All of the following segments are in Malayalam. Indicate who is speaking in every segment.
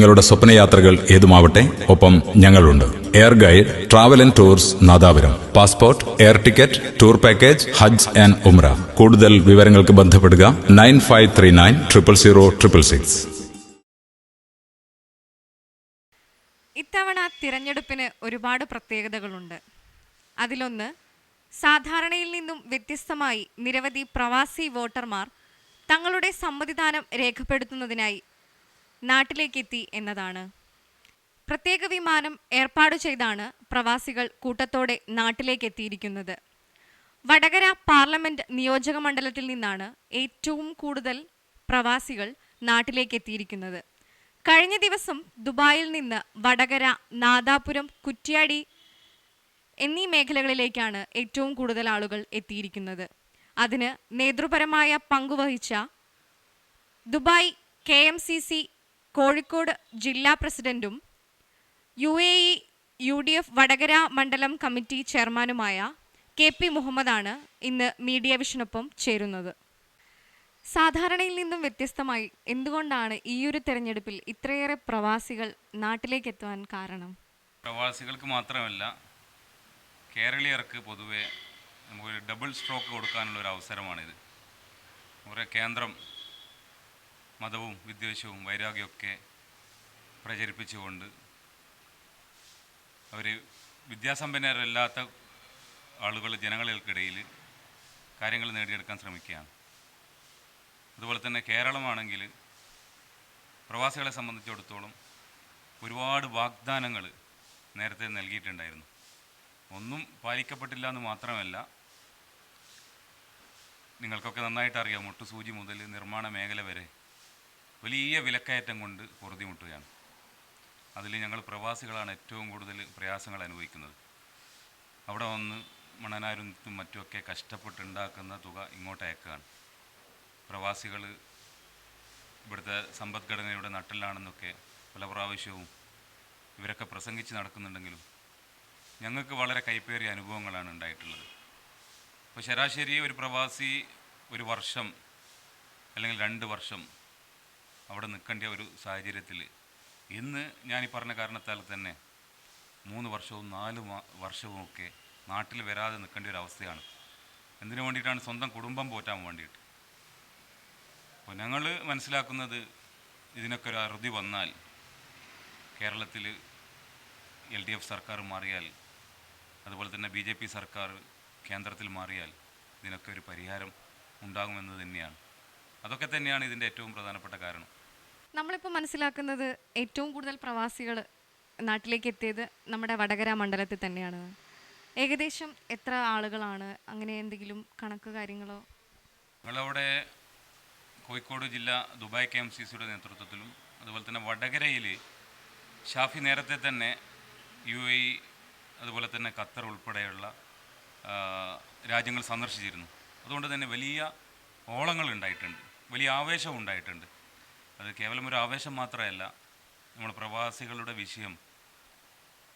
Speaker 1: നിങ്ങളുടെ സ്വപ്നയാത്രകൾ ഏതുമാവട്ടെ ഒപ്പം ഞങ്ങളുണ്ട്. Air guide travel and tours Nadapuram. Passport air ticket tour package Hajj and ഉംറ കൂടുതൽ വിവരങ്ങൾക്ക് ബന്ധപ്പെടുക nine five three nine triple zero triple six.
Speaker 2: ഇത്തവണ തിരഞ്ഞെടുപ്പിന് ഒരുപാട് പ്രത്യേകതകളുണ്ട്. അതിലൊന്ന് സാധാരണയിൽ നിന്നും വ്യത്യസ്തമായി നിരവധി പ്രവാസി വോട്ടർമാർ തങ്ങളുടെ സമ്മതിദാനം രേഖപ്പെടുത്തുന്നതിനായി നാട്ടിലേക്കെത്തി എന്നതാണ്. പ്രത്യേക വിമാനം ഏർപ്പാട് ചെയ്താണ് പ്രവാസികൾ കൂട്ടത്തോടെ നാട്ടിലേക്ക് എത്തിയിരിക്കുന്നത് വടകര പാർലമെന്റ് നിയോജക മണ്ഡലത്തിൽ നിന്നാണ് ഏറ്റവും കൂടുതൽ പ്രവാസികൾ നാട്ടിലേക്ക് എത്തിയിരിക്കുന്നത് കഴിഞ്ഞ ദിവസം ദുബായിൽ നിന്ന് വടകര നാദാപുരം കുറ്റ്യാടി എന്നീ മേഖലകളിലേക്കാണ് ഏറ്റവും കൂടുതൽ ആളുകൾ എത്തിയിരിക്കുന്നത്. അതിന് നേതൃപരമായ പങ്കുവഹിച്ച Dubai K M C C Kozhikode ജില്ലാ പ്രസിഡന്റും U A E U D F Vadakara മണ്ഡലം കമ്മിറ്റി ചെയർമാനുമായ കെ പി മുഹമ്മദാണ് ഇന്ന് മീഡിയ വിഷനൊപ്പം ചേരുന്നത്. സാധാരണയിൽ നിന്നും വ്യത്യസ്തമായി എന്തുകൊണ്ടാണ് ഈ ഒരു തെരഞ്ഞെടുപ്പിൽ ഇത്രയേറെ പ്രവാസികൾ നാട്ടിലേക്ക് എത്തുവാൻ കാരണം?
Speaker 3: പ്രവാസികൾക്ക് മാത്രമല്ല കേരളീയർക്ക് പൊതുവെ നമുക്കൊരു ഡബിൾ സ്ട്രോക്ക് കൊടുക്കാനുള്ള ഒരു അവസരമാണിത് കുറേ കേന്ദ്രം മതവും വിദ്വേഷവും വൈരാഗ്യമൊക്കെ പ്രചരിപ്പിച്ചുകൊണ്ട് അവർ വിദ്യാസമ്പന്നരല്ലാത്ത ആളുകൾ ജനങ്ങൾക്കിടയിൽ കാര്യങ്ങൾ നേടിയെടുക്കാൻ ശ്രമിക്കുകയാണ്. അതുപോലെ തന്നെ കേരളമാണെങ്കിൽ പ്രവാസികളെ സംബന്ധിച്ചിടത്തോളം ഒരുപാട് വാഗ്ദാനങ്ങൾ നേരത്തെ നൽകിയിട്ടുണ്ടായിരുന്നു. ഒന്നും പാലിക്കപ്പെട്ടില്ല എന്ന് മാത്രമല്ല നിങ്ങൾക്കൊക്കെ നന്നായിട്ട് അറിയാം മുട്ടുസൂചി മുതൽ നിർമ്മാണ മേഖല വരെ വലിയ വിലക്കയറ്റം കൊണ്ട് പൊറുതിമുട്ടുകയാണ്. അതിൽ ഞങ്ങൾ പ്രവാസികളാണ് ഏറ്റവും കൂടുതൽ പ്രയാസങ്ങൾ അനുഭവിക്കുന്നത്. അവിടെ വന്ന് മണനാരുത്തും മറ്റുമൊക്കെ കഷ്ടപ്പെട്ടുണ്ടാക്കുന്ന തുക ഇങ്ങോട്ട് അയക്കുകയാണ്. പ്രവാസികൾ ഇവിടുത്തെ സമ്പദ്ഘടനയുടെ നട്ടിലാണെന്നൊക്കെ പല പ്രാവശ്യവും ഇവരൊക്കെ പ്രസംഗിച്ച് നടക്കുന്നുണ്ടെങ്കിലും ഞങ്ങൾക്ക് വളരെ കൈപ്പേറിയ അനുഭവങ്ങളാണ് ഉണ്ടായിട്ടുള്ളത്. അപ്പോൾ ശരാശരി ഒരു പ്രവാസി ഒരു വർഷം അല്ലെങ്കിൽ രണ്ട് വർഷം അവിടെ നിൽക്കേണ്ട ഒരു സാഹചര്യത്തിൽ ഇന്ന് ഞാൻ ഈ പറഞ്ഞ കാരണത്താൽ തന്നെ മൂന്ന് വർഷവും നാല് വർഷവും ഒക്കെ നാട്ടിൽ വരാതെ നിൽക്കേണ്ട ഒരു അവസ്ഥയാണ്. എന്തിനു വേണ്ടിയിട്ടാണ് സ്വന്തം കുടുംബം പോറ്റാൻ വേണ്ടിയിട്ട്? അപ്പോൾ ഞങ്ങൾ മനസ്സിലാക്കുന്നത് ഇതിനൊക്കെ ഒരു അറുതി വന്നാൽ കേരളത്തിൽ എൽ ഡി എഫ് സർക്കാർ മാറിയാൽ അതുപോലെ തന്നെ ബി ജെ പി സർക്കാർ കേന്ദ്രത്തിൽ മാറിയാൽ ഇതിനൊക്കെ ഒരു പരിഹാരം ഉണ്ടാകുമെന്ന് തന്നെയാണ്. അതൊക്കെ തന്നെയാണ് ഇതിന്റെ ഏറ്റവും പ്രധാനപ്പെട്ട കാരണം.
Speaker 2: നമ്മളിപ്പോൾ മനസ്സിലാക്കുന്നത് ഏറ്റവും കൂടുതൽ പ്രവാസികൾ നാട്ടിലേക്ക് എത്തിയത് നമ്മുടെ വടകര മണ്ഡലത്തിൽ തന്നെയാണ്. ഏകദേശം എത്ര ആളുകളാണ്? അങ്ങനെ എന്തെങ്കിലും കണക്ക് കാര്യങ്ങളോ?
Speaker 3: ഞങ്ങളവിടെ കോഴിക്കോട് ജില്ല ദുബായ് കെ എം സി സിയുടെ നേതൃത്വത്തിലും അതുപോലെ തന്നെ വടകരയിൽ ഷാഫി നേരത്തെ തന്നെ യു എ അതുപോലെ തന്നെ ഖത്തർ ഉൾപ്പെടെയുള്ള രാജ്യങ്ങൾ സന്ദർശിച്ചിരുന്നു. അതുകൊണ്ട് തന്നെ വലിയ ഓളങ്ങൾ ഉണ്ടായിട്ടുണ്ട്. വലിയ ആവേശം ഉണ്ടായിട്ടുണ്ട്. അത് കേവലം ഒരു ആവേശം മാത്രമല്ല നമ്മൾ പ്രവാസികളുടെ വിഷയം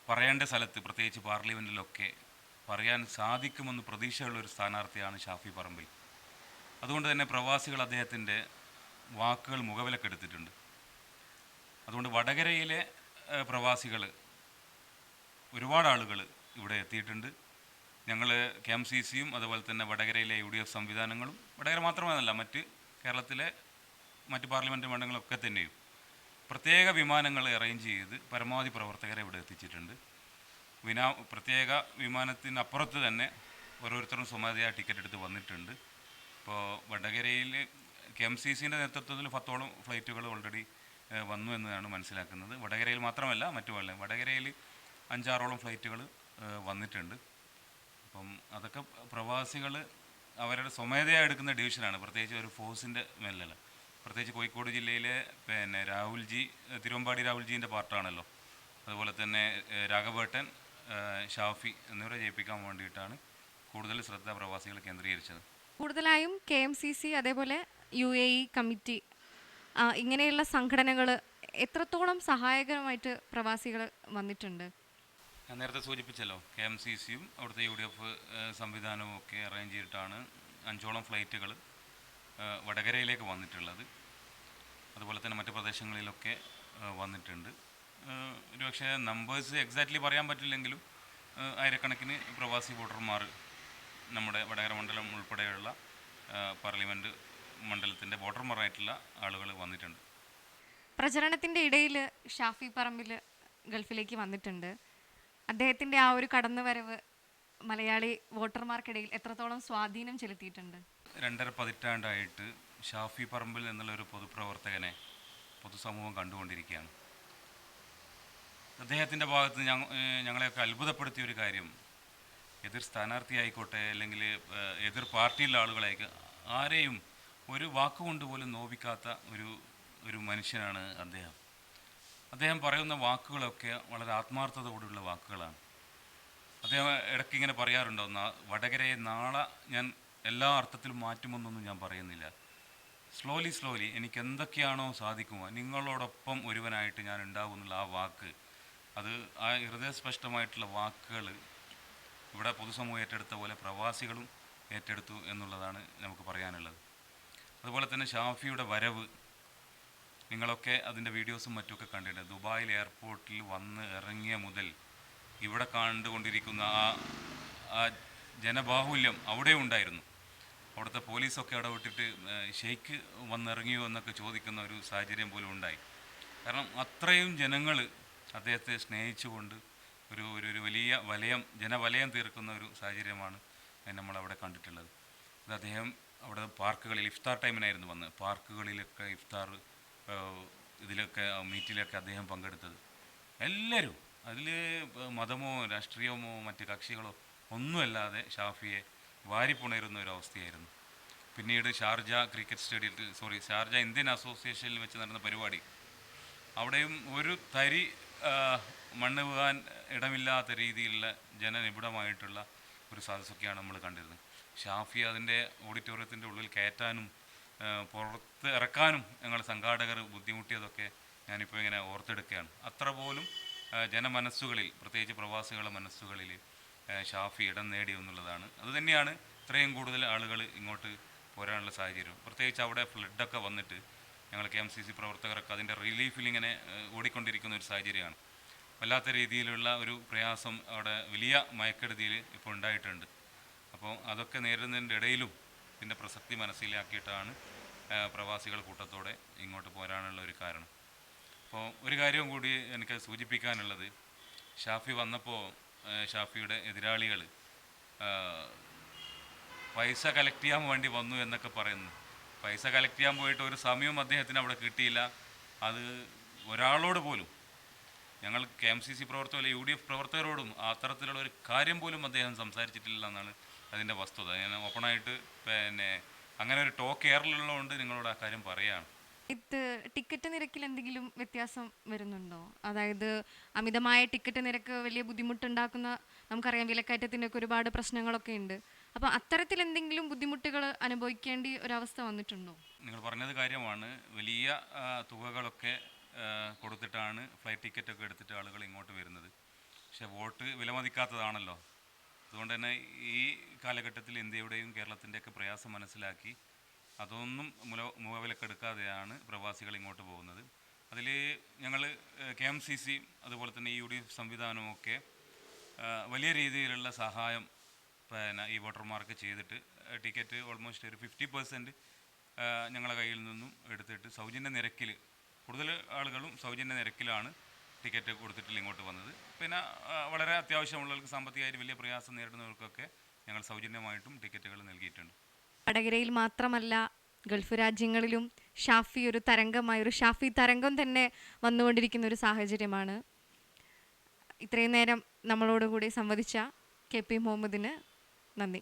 Speaker 3: പറയേണ്ട സ്ഥലത്ത് പ്രത്യേകിച്ച് പാർലമെന്റിലൊക്കെ പറയാൻ സാധിക്കുമെന്ന് പ്രതീക്ഷയുള്ള ഒരു സ്ഥാനാർത്ഥിയാണ് ഷാഫി പറമ്പിൽ. അതുകൊണ്ട് തന്നെ പ്രവാസികൾ അദ്ദേഹത്തിന്റെ വാക്കുകൾ മുഖവിലക്കെടുത്തിട്ടുണ്ട് അതുകൊണ്ട് വടകരയിലെ പ്രവാസികൾ ഒരുപാട് ആളുകൾ ഇവിടെ എത്തിയിട്ടുണ്ട്. ഞങ്ങൾ കെ എം സി സിയും അതുപോലെ തന്നെ വടകരയിലെ യു ഡി എഫ് സംവിധാനങ്ങളും വടകര മാത്രമല്ല മറ്റ് കേരളത്തിലെ മറ്റ് പാർലമെന്റ് മണ്ഡലങ്ങളൊക്കെ തന്നെയും. പ്രത്യേക വിമാനങ്ങൾ അറേഞ്ച് ചെയ്ത് പരമാവധി പ്രവർത്തകരെ ഇവിടെ എത്തിച്ചിട്ടുണ്ട്. വിനാ പ്രത്യേക വിമാനത്തിനപ്പുറത്ത് തന്നെ ഓരോരുത്തരും സ്വമേധയാ ടിക്കറ്റ് എടുത്ത് വന്നിട്ടുണ്ട്. ഇപ്പോൾ വടകരയിൽ കെ എം സി സിന്റെ നേതൃത്വത്തിൽ പത്തോളം ഫ്ലൈറ്റുകൾ ഓൾറെഡി വന്നു എന്നതാണ് മനസ്സിലാക്കുന്നത്. വടകരയിൽ മാത്രമല്ല മറ്റു വല്ല വടകരയിൽ അഞ്ചാറോളം ഫ്ലൈറ്റുകൾ വന്നിട്ടുണ്ട്. അപ്പം അതൊക്കെ പ്രവാസികൾ അവരുടെ സ്വമേധയാ എടുക്കുന്ന ഡിവിഷനാണ് പ്രത്യേകിച്ച് ഒരു ഫോഴ്സിന്റെ മേലല്ല. പ്രത്യേകിച്ച് കോഴിക്കോട് ജില്ലയിലെ പിന്നെ രാഹുൽജി തിരുവമ്പാടി രാഹുൽജീന്റെ പാർട്ടാണല്ലോ. അതുപോലെ തന്നെ രാഘവേട്ടൻ ഷാഫി എന്നിവരെ ജയിപ്പിക്കാൻ വേണ്ടിയിട്ടാണ് കൂടുതൽ ശ്രദ്ധ പ്രവാസികൾ കേന്ദ്രീകരിച്ചത്.
Speaker 2: കൂടുതലായും കെ എം സി സി അതേപോലെ യു എ ഇ കമ്മിറ്റി ഇങ്ങനെയുള്ള സംഘടനകൾ എത്രത്തോളം സഹായകരമായിട്ട് പ്രവാസികൾ വന്നിട്ടുണ്ട്?
Speaker 3: ഞാൻ നേരത്തെ സൂചിപ്പിച്ചല്ലോ കെ എം സി സിയും അവിടുത്തെ യു ഡി എഫ് സംവിധാനവും ഒക്കെ അറേഞ്ച് ചെയ്തിട്ടാണ് അഞ്ചോളം ഫ്ലൈറ്റുകൾ വടകരയിലേക്ക് വന്നിട്ടുള്ളത്. അതുപോലെ തന്നെ മറ്റു പ്രദേശങ്ങളിലൊക്കെ വന്നിട്ടുണ്ട്. ഒരുപക്ഷെ നമ്പേഴ്സ് എക്സാക്ട്ലി പറയാൻ പറ്റില്ലെങ്കിലും ആയിരക്കണക്കിന് പ്രവാസി വോട്ടർമാർ നമ്മുടെ വടകര മണ്ഡലം ഉൾപ്പെടെയുള്ള പാർലമെന്റ് മണ്ഡലത്തിന്റെ വോട്ടർമാരായിട്ടുള്ള ആളുകൾ വന്നിട്ടുണ്ട്.
Speaker 2: പ്രചരണത്തിന്റെ ഇടയിൽ ഷാഫി പറമ്പിൽ ഗൾഫിലേക്ക് വന്നിട്ടുണ്ട്. അദ്ദേഹത്തിന്റെ ആ ഒരു കടന്നുവരവ് മലയാളി വോട്ടർമാർക്കിടയിൽ എത്രത്തോളം സ്വാധീനം ചെലുത്തിയിട്ടുണ്ട്?
Speaker 3: രണ്ടര പതിറ്റാണ്ടായിട്ട് ഷാഫി പറമ്പിൽ എന്നുള്ള ഒരു പൊതുപ്രവർത്തകനെ പൊതുസമൂഹം കണ്ടുകൊണ്ടിരിക്കുകയാണ്. അദ്ദേഹത്തിന്റെ ഭാഗത്ത് ഞങ്ങളെയൊക്കെ അത്ഭുതപ്പെടുത്തിയ ഒരു കാര്യം എതിർ സ്ഥാനാർത്ഥി ആയിക്കോട്ടെ അല്ലെങ്കിൽ എതിർ പാർട്ടിയിലെ ആളുകളായിക്കോ ആരെയും ഒരു വാക്കുകൊണ്ട് പോലും നോവിക്കാത്ത ഒരു ഒരു മനുഷ്യനാണ് അദ്ദേഹം. അദ്ദേഹം പറയുന്ന വാക്കുകളൊക്കെ വളരെ ആത്മാർത്ഥതയോടുള്ള വാക്കുകളാണ്. അദ്ദേഹം ഇടയ്ക്ക് ഇങ്ങനെ പറയാറുണ്ടോ "നാ- വടകരയെ നാളെ ഞാൻ എല്ലാ അർത്ഥത്തിലും മാറ്റുമെന്നൊന്നും ഞാൻ പറയുന്നില്ല. സ്ലോലി സ്ലോലി എനിക്ക് എന്തൊക്കെയാണോ സാധിക്കുമോ നിങ്ങളോടൊപ്പം ഒരുവനായിട്ട് ഞാൻ ഉണ്ടാവും എന്നുള്ള ആ വാക്ക് അത് ആ ഹൃദയസ്പഷ്ടമായിട്ടുള്ള വാക്കുകൾ ഇവിടെ പൊതുസമൂഹം ഏറ്റെടുത്ത പോലെ പ്രവാസികളും ഏറ്റെടുത്തു എന്നുള്ളതാണ് നമുക്ക് പറയാനുള്ളത്. അതുപോലെ തന്നെ ഷാഫിയുടെ വരവ് നിങ്ങളൊക്കെ അതിന്റെ വീഡിയോസും മറ്റുമൊക്കെ കണ്ടിട്ടുണ്ട്. ദുബായിൽ എയർപോർട്ടിൽ വന്ന് ഇറങ്ങിയ മുതൽ ഇവിടെ കണ്ടുകൊണ്ടിരിക്കുന്ന ആ ആ ജനബാഹുല്യം അവിടെ ഉണ്ടായിരുന്നു. അവിടുത്തെ പോലീസൊക്കെ ഇടപെട്ടിട്ട് ഷെയ്ക്ക് വന്നിറങ്ങിയോ എന്നൊക്കെ ചോദിക്കുന്ന ഒരു സാഹചര്യം പോലും ഉണ്ടായി. കാരണം അത്രയും ജനങ്ങൾ അദ്ദേഹത്തെ സ്നേഹിച്ചുകൊണ്ട് ഒരു ഒരു ഒരു വലിയ വലയം ജനവലയം തീർക്കുന്ന ഒരു സാഹചര്യമാണ് നമ്മളവിടെ കണ്ടിട്ടുള്ളത്. അത് അദ്ദേഹം അവിടെ പാർക്കുകളിൽ ഇഫ്താർ ടൈമിനായിരുന്നു വന്ന് പാർക്കുകളിലൊക്കെ ഇഫ്താർ ഇതിലൊക്കെ മീറ്റിലൊക്കെ അദ്ദേഹം പങ്കെടുത്തത്. എല്ലാവരും അതിൽ മതമോ രാഷ്ട്രീയമോ മറ്റ് കക്ഷികളോ ഒന്നുമല്ലാതെ ഷാഫിയെ വാരിപ്പുണരുന്ന ഒരു അവസ്ഥയായിരുന്നു. പിന്നീട് ഷാർജ ക്രിക്കറ്റ് സ്റ്റേഡിയത്തിൽ സോറി ഷാർജ ഇന്ത്യൻ അസോസിയേഷനിൽ വെച്ച് നടന്ന പരിപാടി. അവിടെയും ഒരു തരി മണ്ണ് പോകാൻ ഇടമില്ലാത്ത രീതിയിലുള്ള ജനനിബിഡമായിട്ടുള്ള ഒരു സദസ്സൊക്കെയാണ് നമ്മൾ കണ്ടിരുന്നത്. ഷാഫി അതിന്റെ ഓഡിറ്റോറിയത്തിന്റെ ഉള്ളിൽ കയറ്റാനും പുറത്ത് ഇറക്കാനും ഞങ്ങൾ സംഘാടകർ ബുദ്ധിമുട്ടിയതൊക്കെ ഞാനിപ്പോൾ ഇങ്ങനെ ഓർത്തെടുക്കുകയാണ്. അത്ര പോലും ജനമനസ്സുകളിൽ പ്രത്യേകിച്ച് പ്രവാസികളുടെ മനസ്സുകളിൽ ഷാഫി ഇടം നേടി എന്നുള്ളതാണ്. അതുതന്നെയാണ് ഇത്രയും കൂടുതൽ ആളുകൾ ഇങ്ങോട്ട് പോരാനുള്ള സാഹചര്യം. പ്രത്യേകിച്ച് അവിടെ ഫ്ലഡൊക്കെ വന്നിട്ട് ഞങ്ങൾ കെ എം സി സി പ്രവർത്തകരൊക്കെ അതിന്റെ റിലീഫിൽ ഇങ്ങനെ ഓടിക്കൊണ്ടിരിക്കുന്ന ഒരു സാഹചര്യമാണ്. വല്ലാത്ത രീതിയിലുള്ള ഒരു പ്രയാസം അവിടെ വലിയ മയക്കെടുതിയിൽ ഇപ്പോൾ ഉണ്ടായിട്ടുണ്ട്. അപ്പോൾ അതൊക്കെ നേരിടുന്നതിന്റെ ഇടയിലും ഇതിന്റെ പ്രസക്തി മനസ്സിലാക്കിയിട്ടാണ് പ്രവാസികൾ കൂട്ടത്തോടെ ഇങ്ങോട്ട് പോരാനുള്ള ഒരു കാരണം. അപ്പോൾ ഒരു കാര്യം കൂടി എനിക്ക് സൂചിപ്പിക്കാനുള്ളത്. ഷാഫി വന്നപ്പോൾ ഷാഫിയുടെ എതിരാളികൾ പൈസ കളക്ട് ചെയ്യാൻ വേണ്ടി വന്നു എന്നൊക്കെ പറയുന്നു. പൈസ കളക്ട് ചെയ്യാൻ പോയിട്ട് ഒരു സമയവും അദ്ദേഹത്തിന് അവിടെ കിട്ടിയില്ല. അത് ഒരാളോട് പോലും ഞങ്ങൾ കെ എം സി സി പ്രവർത്തകർ യു ഡി എഫ് പ്രവർത്തകരോടും അത്തരത്തിലുള്ള ഒരു കാര്യം പോലും അദ്ദേഹം സംസാരിച്ചിട്ടില്ല എന്നാണ് അതിന്റെ വസ്തുത. ഞാൻ ഓപ്പണായിട്ട് പിന്നെ അങ്ങനെ ഒരു ടോക്ക് എയറിലുള്ളതുകൊണ്ട് നിങ്ങളോട് ആ കാര്യം പറയുകയാണ്
Speaker 2: ഇത് ടിക്കറ്റ് നിരക്കിൽ എന്തെങ്കിലും വ്യത്യാസം വരുന്നുണ്ടോ? അതായത് അമിതമായ ടിക്കറ്റ് നിരക്ക് വലിയ ബുദ്ധിമുട്ടുണ്ടാക്കുന്ന നമുക്കറിയാം വിലക്കയറ്റത്തിന്റെ ഒക്കെ ഒരുപാട് പ്രശ്നങ്ങളൊക്കെ ഉണ്ട്. അപ്പോൾ അത്തരത്തിൽ എന്തെങ്കിലും ബുദ്ധിമുട്ടുകൾ അനുഭവിക്കേണ്ടി ഒരവസ്ഥ വന്നിട്ടുണ്ടോ?
Speaker 3: നിങ്ങൾ പറഞ്ഞത് കാര്യമാണ്. വലിയ തുകകളൊക്കെ കൊടുത്തിട്ടാണ് ഫ്ലൈറ്റ് ടിക്കറ്റ് ഒക്കെ എടുത്തിട്ട് ആളുകൾ ഇങ്ങോട്ട് വരുന്നത്. പക്ഷേ വോട്ട് വിലമതിക്കാത്തതാണല്ലോ. അതുകൊണ്ട് തന്നെ ഈ കാലഘട്ടത്തിൽ ഇന്ത്യയുടെയും കേരളത്തിന്റെയൊക്കെ പ്രയാസം മനസ്സിലാക്കി അതൊന്നും മുല മുഖവിലക്കെടുക്കാതെയാണ് പ്രവാസികൾ ഇങ്ങോട്ട് പോകുന്നത്. അതിൽ ഞങ്ങൾ കെ എം സി സി അതുപോലെ തന്നെ യു ഡി എഫ് സംവിധാനമൊക്കെ വലിയ രീതിയിലുള്ള സഹായം പിന്നെ ഈ വോട്ടർമാർക്ക് ചെയ്തിട്ട് ടിക്കറ്റ് ഓൾമോസ്റ്റ് ഒരു ഫിഫ്റ്റി പെർസെന്റ് ഞങ്ങളെ കയ്യിൽ നിന്നും എടുത്തിട്ട് സൗജന്യ നിരക്കിൽ കൂടുതൽ ആളുകളും സൗജന്യ നിരക്കിലാണ് ടിക്കറ്റ് കൊടുത്തിട്ടില്ല ഇങ്ങോട്ട് വന്നത്. പിന്നെ വളരെ അത്യാവശ്യമുള്ളവർക്ക് സാമ്പത്തികമായിട്ട് വലിയ പ്രയാസം നേരിടുന്നവർക്കൊക്കെ ഞങ്ങൾ സൗജന്യമായിട്ടും ടിക്കറ്റുകൾ നൽകിയിട്ടുണ്ട്.
Speaker 2: വടകരയിൽ മാത്രമല്ല ഗൾഫ് രാജ്യങ്ങളിലും ഷാഫി ഒരു തരംഗമായി ഒരു ഷാഫി തരംഗം തന്നെ വന്നുകൊണ്ടിരിക്കുന്ന ഒരു സാഹചര്യമാണ്. ഇത്രയും നേരം നമ്മളോടുകൂടി സംവദിച്ച കെ പി മുഹമ്മദിന് നന്ദി.